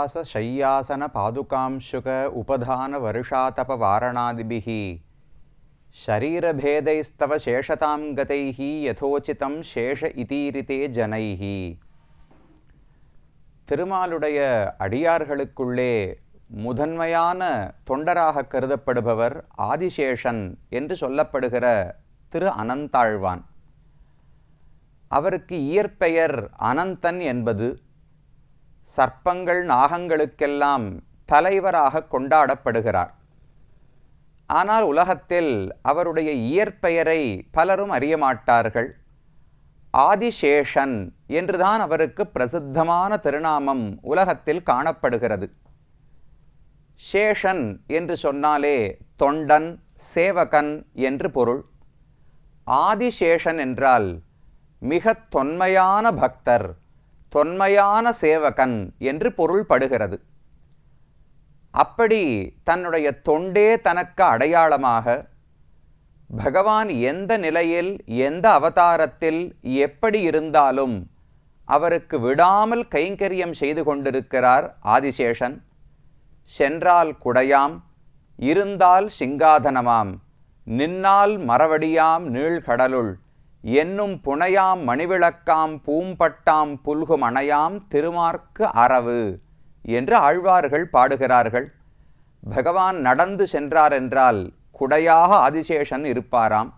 நிவாச சையாசன பாதுகாம்சுக உபதான வருஷாதப வாரணாதிபிஹி ஷரீரபேதைஸ்தவ சேஷதாம் கதைஹி யதோச்சிதம் சேஷ இதீரிதே ஜனைஹி. திருமாலுடைய அடியார்களுக்குள்ளே முதன்மையான தொண்டராக கருதப்படுபவர் ஆதிசேஷன் என்று சொல்லப்படுகிற திரு அனந்தாழ்வான். அவருக்கு இயற்பெயர் அனந்தன் என்பது சர்ப்பங்கள் நாகங்களுக்கெல்லாம் தலைவராக கொண்டாடப்படுகிறார். ஆனால் உலகத்தில் அவருடைய இயற்பெயரை பலரும் அறியமாட்டார்கள் ஆதிசேஷன் என்றுதான் அவருக்கு பிரசித்தமான திருநாமம் உலகத்தில் காணப்படுகிறது. சேஷன் என்று சொன்னாலே தொண்டன் சேவகன் என்று பொருள். ஆதிசேஷன் என்றால் மிக தொன்மையான பக்தர் தொன்மையான சேவகன் என்று பொருள்படுகிறது. அப்படி தன்னுடைய தொண்டே தனக்கு அடையாளமாக பகவான் எந்த நிலையில் எந்த அவதாரத்தில் எப்படி இருந்தாலும் அவருக்கு விடாமல் கைங்கரியம் செய்து கொண்டிருக்கிறார் ஆதிசேஷன். சென்றால் குடையாம் இருந்தால் சிங்காதனமாம் நின்னால் மரவடியாம் நீழ்கடலுள் என்னும் புனையாம் மணிவிளக்காம் பூம்பட்டாம் புல்கும் அணையாம் திருமார்க்கு அறவு என்று ஆழ்வார்கள் பாடுகிறார்கள். பகவான் நடந்து சென்றார் என்றால் குடையாக ஆதிசேஷன் இருப்பாராம்.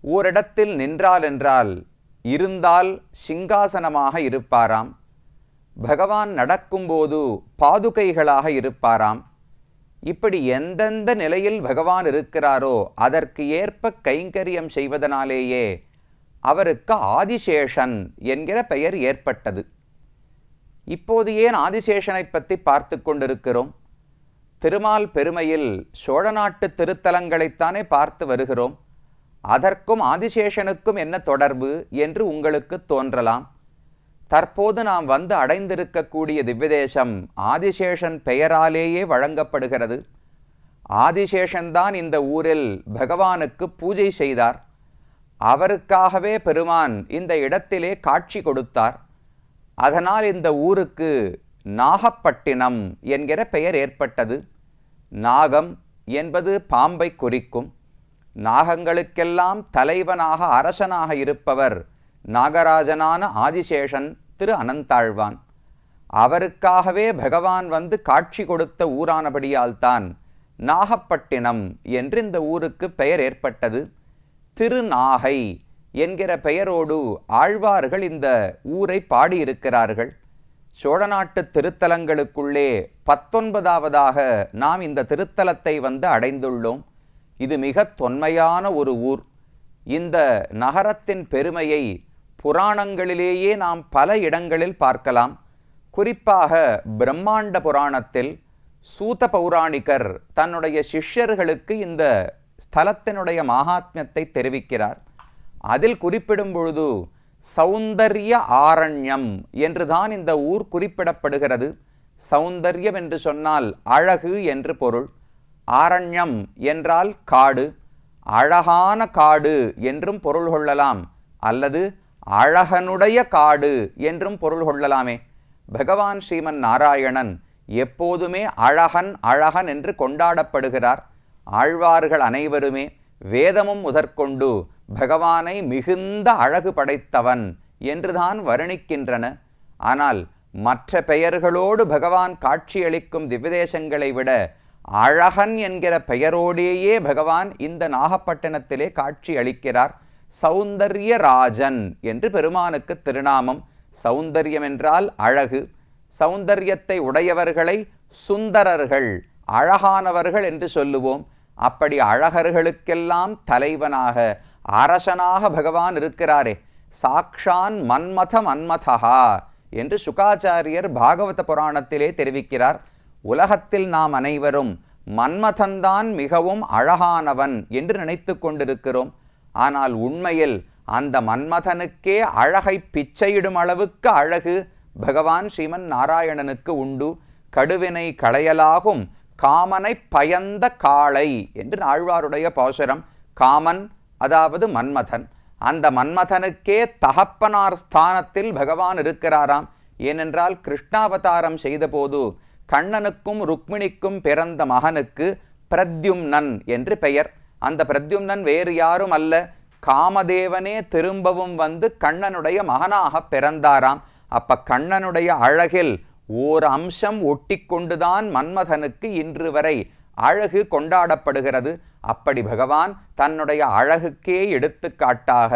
ஓரிடத்தில் நின்றால் என்றால் இருந்தால் சிங்காசனமாக இருப்பாராம். பகவான் நடக்கும்போது பாதுகைகளாக இருப்பாராம். இப்படி எந்தெந்த நிலையில் பகவான் இருக்கிறாரோ அதற்கு ஏற்ப கைங்கரியம் செய்வதனாலேயே அவருக்கு ஆதிசேஷன் என்கிற பெயர் ஏற்பட்டது. இப்போது ஏன் ஆதிசேஷனை பற்றி பார்த்து கொண்டிருக்கிறோம்? திருமால் பெருமையில் சோழ நாட்டு திருத்தலங்களைத்தானே பார்த்து வருகிறோம். அதற்கும் ஆதிசேஷனுக்கும் என்ன தொடர்பு என்று உங்களுக்கு தோன்றலாம். தற்போது நாம் வந்து அடைந்திருக்கக்கூடிய திவ்யதேசம் ஆதிசேஷன் பெயராலேயே வழங்கப்படுகிறது. ஆதிசேஷன்தான் இந்த ஊரில் பகவானுக்கு பூஜை செய்தார். அவருக்காகவே பெருமான் இந்த இடத்திலே காட்சி கொடுத்தார். அதனால் இந்த ஊருக்கு நாகப்பட்டினம் என்கிற பெயர் ஏற்பட்டது. நாகம் என்பது பாம்பை குறிக்கும். நாகங்களுக்கெல்லாம் தலைவனாக அரசனாக இருப்பவர் நாகராஜனான ஆதிசேஷன் திரு அனந்தாழ்வான். அவருக்காகவே பகவான் வந்து காட்சி கொடுத்த ஊரானபடியால்தான் நாகப்பட்டினம் என்று இந்த ஊருக்கு பெயர் ஏற்பட்டது. திருநாகை என்கிற பெயரோடு ஆழ்வார்கள் இந்த ஊரை பாடியிருக்கிறார்கள். சோழ நாட்டு திருத்தலங்களுக்குள்ளே பத்தொன்பதாவதாக நாம் இந்த திருத்தலத்தை வந்து அடைந்துள்ளோம். இது மிக தொன்மையான ஒரு ஊர். இந்த நகரத்தின் பெருமையை புராணங்களிலேயே நாம் பல இடங்களில் பார்க்கலாம். குறிப்பாக பிரம்மாண்ட புராணத்தில் சூத பௌராணிகர் தன்னுடைய சிஷ்யர்களுக்கு இந்த ஸ்தலத்தினுடைய மகாத்மியத்தை தெரிவிக்கிறார். அதில் குறிப்பிடும் பொழுது சௌந்தர்ய ஆரண்யம் என்றுதான் இந்த ஊர் குறிப்பிடப்படுகிறது. சௌந்தர்யம் என்று சொன்னால் அழகு என்று பொருள். ஆரண்யம் என்றால் காடு. அழகான காடு என்றும் பொருள் கொள்ளலாம். அல்லது அழகனுடைய காடு என்றும் பொருள் கொள்ளலாமே. பகவான் ஸ்ரீமன் நாராயணன் எப்போதுமே அழகன் அழகன் என்று கொண்டாடப்படுகிறார். ஆழ்வார்கள் அனைவருமே வேதமும் முதற்கொண்டு பகவானை மிகுந்த அழகு படைத்தவன் என்றுதான் வர்ணிக்கின்றன. ஆனால் மற்ற பெயர்களோடு பகவான் காட்சியளிக்கும் திவ்யதேசங்களை விட அழகன் என்கிற பெயரோடேயே பகவான் இந்த நாகப்பட்டினத்திலே காட்சி அளிக்கிறார் சௌந்தர்ய ராஜன் என்று பெருமானுக்கு திருநாமம். சௌந்தர்யம் என்றால் அழகு. சௌந்தர்யத்தை உடையவர்களை சுந்தரர்கள் அழகானவர்கள் என்று சொல்லுவோம். அப்படி அழகர்களுக்கெல்லாம் தலைவனாக அரசனாக பகவான் இருக்கிறாரே. சாக்ஷான் மன்மத மன்மதா என்று சுகாச்சாரியர் பாகவத புராணத்திலே தெரிவிக்கிறார். உலகத்தில் நாம் அனைவரும் மன்மதன்தான் மிகவும் அழகானவன் என்று நினைத்து கொண்டிருக்கிறோம். ஆனால் உண்மையில் அந்த மன்மதனுக்கே அழகை பிச்சையிடும் அளவுக்கு அழகு பகவான் ஸ்ரீமன் நாராயணனுக்கு உண்டு. கடுவினை களையலாகும் காமனை பயந்த காளை என்று ஆழ்வாருடைய பாசுரம். காமன் அதாவது மன்மதன். அந்த மன்மதனுக்கே தகப்பனார் ஸ்தானத்தில் பகவான் இருக்கிறாராம். ஏனென்றால் கிருஷ்ணாவதாரம் செய்தபோது கண்ணனுக்கும் ருக்மிணிக்கும் பிறந்த மகனுக்கு பிரத்யும்னன் என்று பெயர். அந்த பிரத்யும்னன் வேறு யாரும் அல்ல. காமதேவனே திரும்பவும் வந்து கண்ணனுடைய மகனாக பிறந்தாராம். அப்ப கண்ணனுடைய அழகில் ஓர் அம்சம் ஒட்டி கொண்டுதான் மன்மதனுக்கு இன்று வரை அழகு கொண்டாடப்படுகிறது. அப்படி பகவான் தன்னுடைய அழகுக்கே எடுத்துக்காட்டாக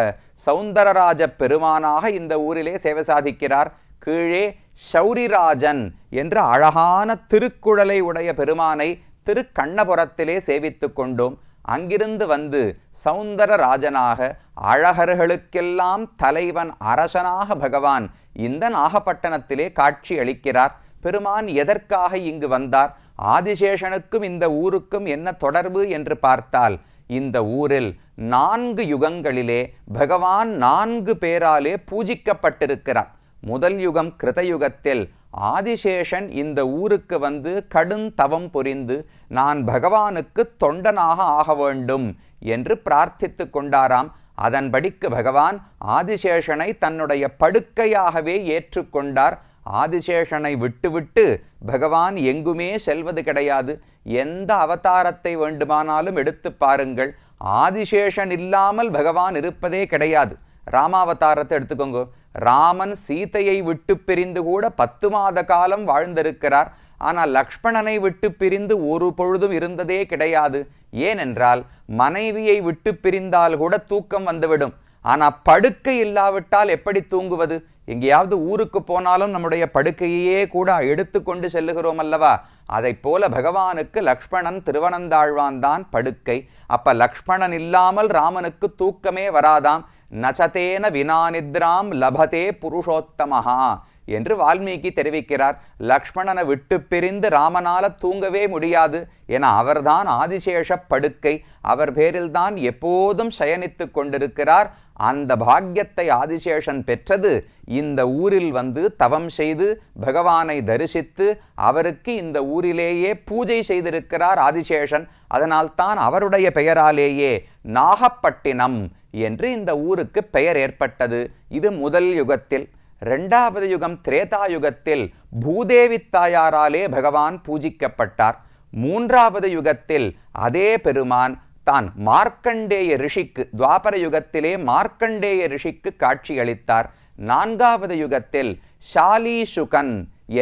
சௌந்தரராஜ பெருமானாக இந்த ஊரிலே சேவை சாதிக்கிறார். கீழே ஷௌரிராஜன் என்ற அழகான திருக்குழலை உடைய பெருமானை திருக்கண்ணபுரத்திலே சேவித்து கொண்டோம். அங்கிருந்து வந்து சௌந்தரராஜனாக அழகர்களுக்கெல்லாம் தலைவன் அரசனாக பகவான் இந்த நாகப்பட்டணத்திலே காட்சி அளிக்கிறார். பெருமான் எதற்காக இங்கு வந்தார்? ஆதிசேஷனுக்கும் இந்த ஊருக்கும் என்ன தொடர்பு என்று பார்த்தால் இந்த ஊரில் நான்கு யுகங்களிலே பகவான் நான்கு பேராலே பூஜிக்கப்பட்டிருக்கிறார். முதல் யுகம் கிருதயுகத்தில் ஆதிசேஷன் இந்த ஊருக்கு வந்து கடும் தவம் புரிந்து நான் பகவானுக்கு தொண்டனாக ஆக வேண்டும் என்று பிரார்த்தித்து கொண்டாராம். அதன்படிக்கு பகவான் ஆதிசேஷனை தன்னுடைய படுக்கையாகவே ஏற்றுக்கொண்டார் ஆதிசேஷனை விட்டுவிட்டு பகவான் எங்குமே செல்வது கிடையாது. எந்த அவதாரத்தை வேண்டுமானாலும் எடுத்து பாருங்கள். ஆதிசேஷன் இல்லாமல் பகவான் இருப்பதே கிடையாது. ராமாவதாரத்தை எடுத்துக்கோங்க. ராமன் சீதையை விட்டு பிரிந்து கூட பத்து மாத காலம் வாழ்ந்திருக்கிறார். ஆனால் லக்ஷ்மணனை விட்டு பிரிந்து ஒரு பொழுதும் இருந்ததே கிடையாது. ஏனென்றால் மனைவியை விட்டு பிரிந்தால் கூட தூக்கம் வந்துவிடும். ஆனால் படுக்கை இல்லாவிட்டால் எப்படி தூங்குவது? எங்கேயாவது ஊருக்கு போனாலும் நம்முடைய படுக்கையே கூட எடுத்து கொண்டு செல்லுகிறோம் அல்லவா? அதை போல பகவானுக்கு லக்ஷ்மணன் திருவனந்தாழ்வான் தான் படுக்கை. அப்ப லக்ஷ்மணன் இல்லாமல் ராமனுக்கு தூக்கமே வராதாம். நச்சதேன வினானித்ராம் லபதே புருஷோத்தமஹா என்று வால்மீகி தெரிவிக்கிறார். லக்ஷ்மணனை விட்டு பிரிந்து ராமனால தூங்கவே முடியாது என அவர்தான் ஆதிசேஷ படுக்கை. அவர் பேரில்தான் எப்போதும் சயனித்து கொண்டிருக்கிறார். அந்த பாக்கியத்தை ஆதிசேஷன் பெற்றது இந்த ஊரில் வந்து தவம் செய்து பகவானை தரிசித்து அவருக்கு இந்த ஊரிலேயே பூஜை செய்திருக்கிறார் ஆதிசேஷன். அதனால்தான் அவருடைய பெயராலேயே நாகப்பட்டினம் என்று இந்த ஊருக்கு பெயர் ஏற்பட்டது. இது முதல் யுகத்தில். ரெண்டாவது யுகம் திரேதா யுகத்தில் பூதேவி தாயாராலே பகவான் பூஜிக்கப்பட்டார். மூன்றாவது யுகத்தில் அதே பெருமான் தான் மார்க்கண்டேய ரிஷிக்கு துவாபர யுகத்திலே மார்க்கண்டேய ரிஷிக்கு காட்சியளித்தார். நான்காவது யுகத்தில் ஷாலீசுகன்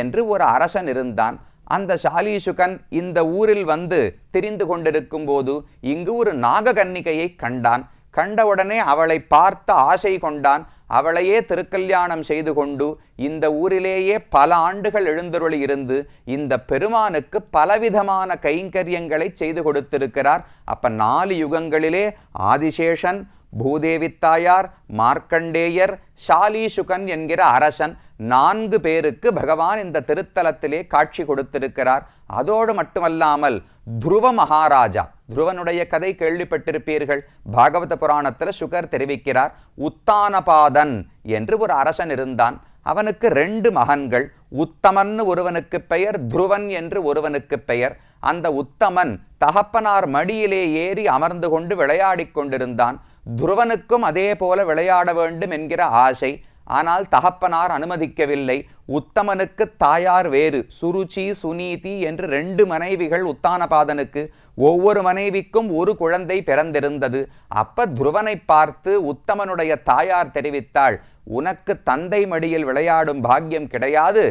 என்று ஒரு அரசன் இருந்தான். அந்த ஷாலீசுகன் இந்த ஊரில் வந்து திரிந்து கொண்டிருக்கும் போது இங்கு ஒரு நாககன்னிகையை கண்டான். கண்டவுடனே அவளை பார்த்த ஆசை கொண்டான். அவளையே திருக்கல்யாணம் செய்து கொண்டு இந்த ஊரிலேயே பல ஆண்டுகள் எழுந்தருளி இருந்து இந்த பெருமானுக்கு பலவிதமான கைங்கரியங்களை செய்து கொடுத்திருக்கிறார். அப்ப நாலு யுகங்களிலே ஆதிசேஷன் பூதேவித்தாயார் மார்க்கண்டேயர் சாலீசுகன் என்கிற அரசன் நான்கு பேருக்கு பகவான் இந்த திருத்தலத்திலே காட்சி கொடுத்திருக்கிறார். அதோடு மட்டுமல்லாமல் துருவ மகாராஜா துருவனுடைய கதை கேள்விப்பட்டிருப்பீர்கள். பாகவத புராணத்தில் சுகர் தெரிவிக்கிறார் உத்தானபாதன் என்று ஒரு அரசன் இருந்தான். அவனுக்கு ரெண்டு மகன்கள் உத்தமன்னு ஒருவனுக்கு பெயர் துருவன் என்று ஒருவனுக்கு பெயர். அந்த உத்தமன் தகப்பனார் மடியிலே ஏறி அமர்ந்து கொண்டு விளையாடிக் கொண்டிருந்தான். துருவனுக்கும் அதே போல விளையாட வேண்டும் என்கிற ஆசை ஆனால் தகப்பனார் அனுமதிக்கவில்லை. உத்தமனுக்கு தாயார் வேறு. சுருச்சி சுனீதி என்று ரெண்டு மனைவிகள் உத்தானபாதனுக்கு. ஒவ்வொரு மனைவிக்கும் ஒரு குழந்தை பிறந்திருந்தது. அப்ப துருவனை பார்த்து உத்தமனுடைய தாயார் தெரிவித்தாள் உனக்கு தந்தை மடியில் விளையாடும் பாக்கியம் கிடையாது.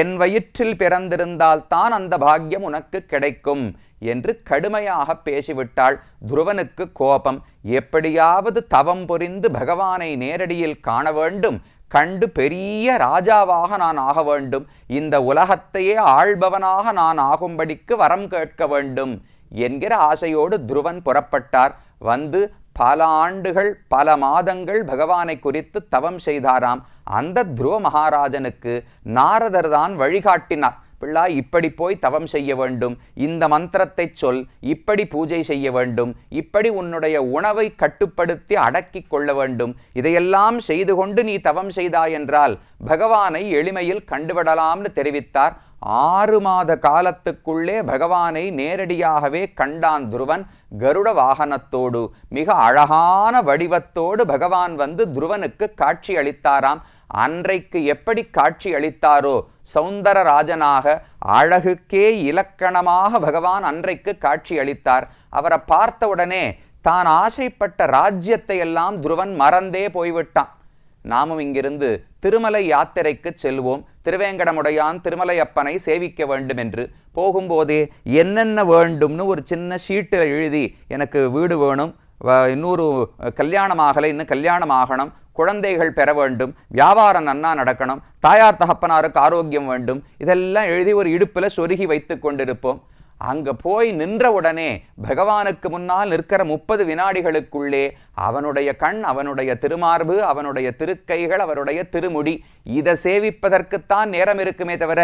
என் வயிற்றில் பிறந்திருந்தால் தான் அந்த பாக்கியம் உனக்கு கிடைக்கும் என்று கடுமையாக பேசிவிட்டாள் துருவனுக்கு கோபம். எப்படியாவது தவம் புரிந்து பகவானை நேரடியில் காண வேண்டும். கண்டு பெரிய ராஜாவாக நான் ஆக வேண்டும். இந்த உலகத்தையே ஆள்பவனாக நான் ஆகும்படிக்கு வரம் கேட்க வேண்டும் என்கிற ஆசையோடு துருவன் புறப்பட்டார். வந்து பல ஆண்டுகள் பல மாதங்கள் பகவானை குறித்து தவம் செய்தாராம். அந்த துருவ மகாராஜனுக்கு நாரதர் தான் வழிகாட்டினார். பிள்ளா இப்படி போய் தவம் செய்ய வேண்டும். இந்த மந்திரத்தை சொல் இப்படி பூஜை செய்ய வேண்டும். இப்படி உன்னுடைய உணவை கட்டுப்படுத்தி அடக்கி கொள்ள வேண்டும். இதையெல்லாம் செய்து கொண்டு நீ தவம் செய்தாய் என்றால் பகவானை எளிமையில் கண்டுவிடலாம்னு தெரிவித்தார். ஆறு மாத காலத்துக்குள்ளே பகவானை நேரடியாகவே கண்டான் துருவன் கருட வாகனத்தோடு. மிக அழகான வடிவத்தோடு பகவான் வந்து துருவனுக்கு காட்சி அளித்தாராம். அன்றைக்கு எப்படி காட்சி அளித்தாரோ சௌந்தரராஜனாக அழகுக்கே இலக்கணமாக பகவான் அன்றைக்கு காட்சி அளித்தார். அவரை பார்த்த உடனே தான் ஆசைப்பட்ட ராஜ்யத்தை எல்லாம் துருவன் மறந்தே போய்விட்டான். நாமும் இங்கிருந்து திருமலை யாத்திரைக்கு செல்வோம். திருவேங்கடமுடையான் திருமலையப்பனை சேவிக்க வேண்டும் என்று போகும்போதே என்னென்ன வேண்டும்னு ஒரு சின்ன ஷீட்டில் எழுதி எனக்கு வீடு வேணும். வ- இன்னொரு கல்யாணம் ஆகலை இன்னும் கல்யாணம் ஆகணும். குழந்தைகள் பெற வேண்டும் வியாபாரம் நன்னா நடக்கணும் தாயார் தகப்பனாருக்கு ஆரோக்கியம் வேண்டும் இதெல்லாம் எழுதி ஒரு இடுப்பில் சொருகி வைத்து கொண்டிருப்போம். அங்க போய் நின்ற உடனே பகவானுக்கு முன்னால் நிற்கிற முப்பது வினாடிகளுக்குள்ளே அவனுடைய கண் அவனுடைய திருமார்பு அவனுடைய திருக்கைகள் அவருடைய திருமுடி இதை சேவிப்பதற்குத்தான் நேரம் இருக்குமே தவிர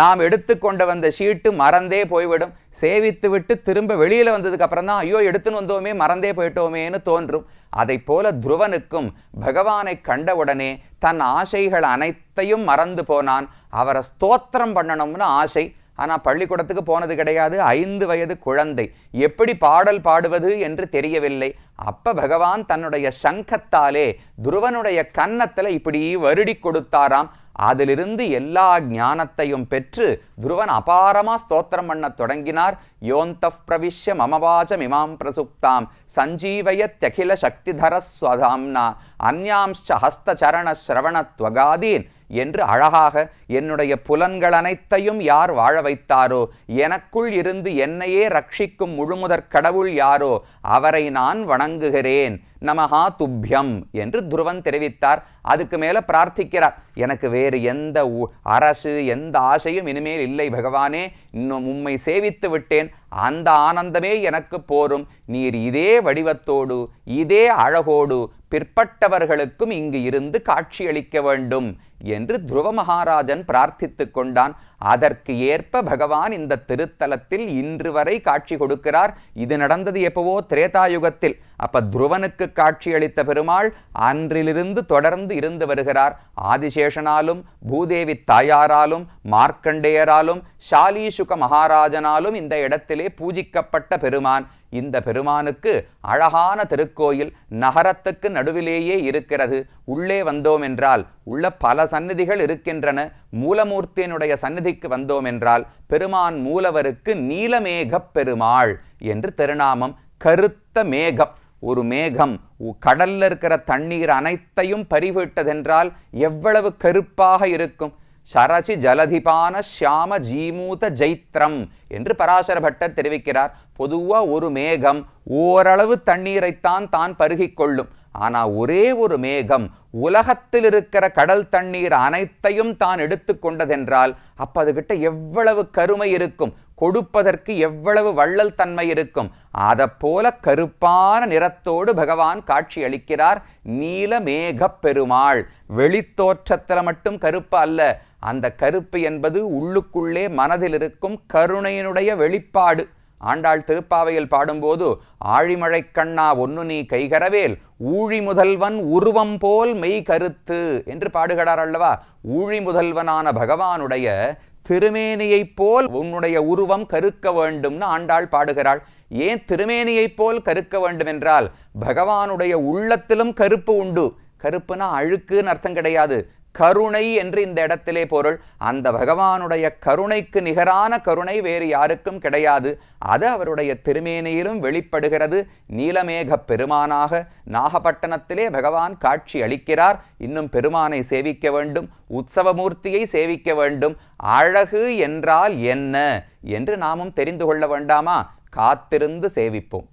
நாம் எடுத்துக்கொண்டு வந்த ஷீட்டு மறந்தே போய்விடும். சேவித்து விட்டு திரும்ப வெளியில் வந்ததுக்கு அப்புறம் தான் ஐயோ எடுத்துன்னு வந்தோமே மறந்தே போயிட்டோமேன்னு தோன்றும். அதை போல துருவனுக்கும் பகவானை கண்டவுடனே தன் ஆசைகள் அனைத்தையும் மறந்து போனான். அவரை ஸ்தோத்திரம் பண்ணணும்னு ஆசை. ஆனால் பள்ளிக்கூடத்துக்கு போனது கிடையாது. ஐந்து வயது குழந்தை. எப்படி பாடல் பாடுவது என்று தெரியவில்லை. அப்ப பகவான் தன்னுடைய சங்கத்தாலே துருவனுடைய கன்னத்தில் இப்படி வருடி கொடுத்தாராம். அதிலிருந்து எல்லா ஞானத்தையும் பெற்று துருவன் அபாரமா ஸ்தோத்திரம் பண்ணத் தொடங்கினார். யோந்தப் பிரவிஷ்ய மமவாஜம் இமாம் பிரசுப்தாம். சஞ்சீவயத்யகில சக்திதர ஸ்வதாம்னா அந்யாம்ச்ச ஹஸ்தச்சரண ஸ்ரவணத்வகாதீன் என்று அழகாக என்னுடைய புலன்கள் அனைத்தையும் யார் வாழ வைத்தாரோ எனக்குள் இருந்து என்னையே ரட்சிக்கும் முழுமுதற் கடவுள் யாரோ அவரை நான் வணங்குகிறேன். நமஹா துப்யம் என்று துருவன் தெரிவித்தார். அதுக்கு மேல பிரார்த்திக்கிறார். எனக்கு வேறு எந்த அரசு எந்த ஆசையும் இனிமேல் இல்லை பகவானே. இன்னும் உம்மை சேவித்து விட்டேன். அந்த ஆனந்தமே எனக்கு போரும். நீர் இதே வடிவத்தோடு இதே அழகோடு பிற்பட்டவர்களுக்கும் இங்கு இருந்து காட்சியளிக்க வேண்டும் என்று துருவ மகாராஜன் பிரார்த்தித்துக் கொண்டான். அதற்கு ஏற்ப பகவான் இந்த திருத்தலத்தில் இன்று வரை காட்சி கொடுக்கிறார். இது நடந்தது எப்பவோ திரேதாயுகத்தில். அப்ப துருவனுக்கு காட்சியளித்த பெருமாள் அன்றிலிருந்து தொடர்ந்து இருந்து வருகிறார். ஆதிசேஷனாலும் பூதேவி தாயாராலும் மார்க்கண்டேயராலும் ஷாலீசுக மகாராஜனாலும் இந்த இடத்திலே பூஜிக்கப்பட்ட பெருமான். இந்த பெருமானுக்கு அழகான திருக்கோயில் நகரத்துக்கு நடுவிலேயே இருக்கிறது. உள்ளே வந்தோம் என்றால் உள்ள பல சந்நிதிகள் இருக்கின்றன. மூலமூர்த்தியினுடைய சந்நிதிக்கு வந்தோம் என்றால் பெருமான் மூலவருக்கு நீலமேகப் பெருமாள் என்று திருநாமம். கருத்த மேகம். ஒரு மேகம் உ- கடல்ல இருக்கிற தண்ணீர் அனைத்தையும் பறிவிட்டதென்றால் எவ்வளவு கருப்பாக இருக்கும்? சரசி ஜலதிபான ஷியாம ஜீமூத ஜைத்ரம் என்று பராசர பட்டர் தெரிவிக்கிறார். பொதுவாக ஒரு மேகம் ஓரளவு தண்ணீரைத்தான் தான் பருகிக்கொள்ளும் கொள்ளும். ஒரே ஒரு மேகம் உலகத்தில் இருக்கிற கடல் தண்ணீர் அனைத்தையும் தான் எடுத்துக்கொண்டதென்றால் அப்போ அதுகிட்ட எவ்வளவு கருமை இருக்கும்? கொடுப்பதற்கு எவ்வளவு வள்ளல் தன்மை இருக்கும்? அதைப் போல கருப்பான நிறத்தோடு பகவான் காட்சி அளிக்கிறார். நீலமேகப் பெருமாள். வெளித்தோற்றத்தில் மட்டும் கருப்பு அல்ல. அந்த கருப்பு என்பது உள்ளுக்குள்ளே மனதில் இருக்கும் கருணையினுடைய வெளிப்பாடு. ஆண்டாள் திருப்பாவையில் பாடும்போது ஆழிமழை கண்ணா ஒன்னு நீ கைகரவேல். ஊழி முதல்வன் உருவம் போல் மெய் கருத்து என்று பாடுகிறார் அல்லவா? ஊழி முதல்வனான பகவானுடைய திருமேனியைப் போல் உன்னுடைய உருவம் கருக்க வேண்டும்னு ஆண்டாள் பாடுகிறாள். ஏன் திருமேனியைப் போல் கருக்க வேண்டும் என்றால் பகவானுடைய உள்ளத்திலும் கருப்பு உண்டு. கருப்புனா அழுக்குன்னு அர்த்தம் கிடையாது. கருணை என்று இந்த இடத்திலே பொருள். அந்த பகவானுடைய கருணைக்கு நிகரான கருணை வேறு யாருக்கும் கிடையாது. அது அவருடைய திருமேனியிலும் வெளிப்படுகிறது. நீலமேக பெருமானாக நாகப்பட்டினத்திலே பகவான் காட்சி அளிக்கிறார். இன்னும் பெருமானை சேவிக்க வேண்டும். உற்சவமூர்த்தியை சேவிக்க வேண்டும். அழகு என்றால் என்ன என்று நாமும் தெரிந்து கொள்ள வேண்டாமா? காத்திருந்து சேவிப்போம்.